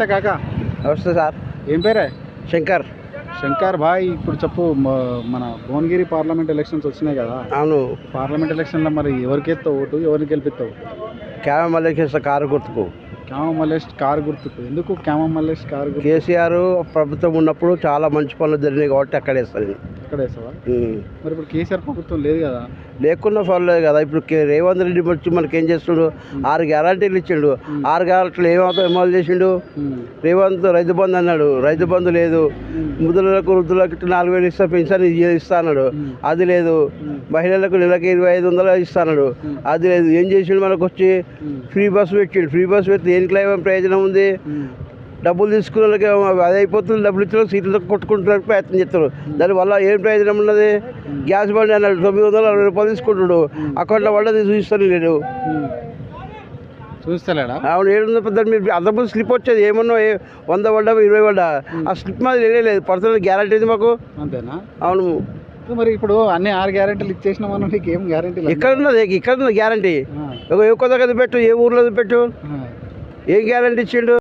కాక. నమస్తే సార్. ఏం పేరే? శంకర్. శంకర్ భాయ్ ఇప్పుడు చెప్పు మన భువనగిరి పార్లమెంట్ ఎలక్షన్స్ వచ్చినాయి కదా. అవును. పార్లమెంట్ ఎలక్షన్లో మరి ఎవరికి ఎత్తావు ఓటు ఎవరిని గెలిపిస్తావు? క్యామ మల్లేశ్వర కారు గుర్తుకు. క్యామ మల్లేష్ కారు గుర్తుకు. ఎందుకు క్యామ మల్లేష్ కారు కేసీఆర్ ప్రభుత్వం ఉన్నప్పుడు చాలా మంచి పనులు జరిగినాయి కాబట్టి అక్కడ వేస్తాను. ఎక్కడ వేస్తావా మరి ఇప్పుడు కేసీఆర్ ప్రభుత్వం లేదు కదా? లేకున్నా పర్లేదు కదా. ఇప్పుడు కే- రేవంత్ రెడ్డి వచ్చి మనకి ఏం చేస్తుండు ఆరు గ్యారంటీలు ఇచ్చిండు. ఆరు గ్యారంటీలు ఏమవుతాయి అమలు చేసిండు. రేవంత్ రైతు బంధు అన్నాడు. రైతు బంధు లేదు. ముద్దులకు వృద్ధులకు ఇట్లా నాలుగు వేలు ఇస్తా పెన్షన్ ఇస్తా అన్నాడు. అది లేదు. మహిళలకు నెలకి ఇరవై ఐదు వందలు ఇస్తా అన్నాడు. అది లేదు. ఏం చేసిండు మనకు వచ్చి. ఫ్రీ బస్సు పెట్టిండు. ఫ్రీ బస్సు పెడితే దేనికి ప్రయోజనం ఉంది. డబ్బులు తీసుకున్న వాళ్ళకి అది అయిపోతుంది డబ్బులు ఇచ్చిన సీట్లు కొట్టుకుంటానికి ప్రయత్నం చేస్తారు. దానివల్ల ఏం ప్రయోజనం ఉన్నది? గ్యాస్ బండి అన్నాడు తొమ్మిది వందల అరవై రూపాయలు తీసుకుంటున్నాడు. అకౌంట్లో పడ్డది చూపిస్తాను నేను. చూస్తలేడా? అవును ఏడు వందల పెద్ద మీరు అంతకుముందు స్లిప్ వచ్చేది. ఏమన్నా వంద పడ్డా ఇరవై పడ్డా ఆ స్లిప్ మాది లేదు. పర్సనల్ గ్యారంటీ ఉంది మాకు? అంతేనా? అవును. మరి ఇప్పుడు అన్ని ఆరు గ్యారెంటీలు ఇచ్చేసిన మనం నీకు ఏం గ్యారెంటీ ఎక్కడ ఉన్నది ఎక్కడ ఉన్నది గ్యారంటీ. ఏ కొత్త కదా పెట్టు ఏ ఊర్లో పెట్టు. ఏం గ్యారంటీ ఇచ్చిండు?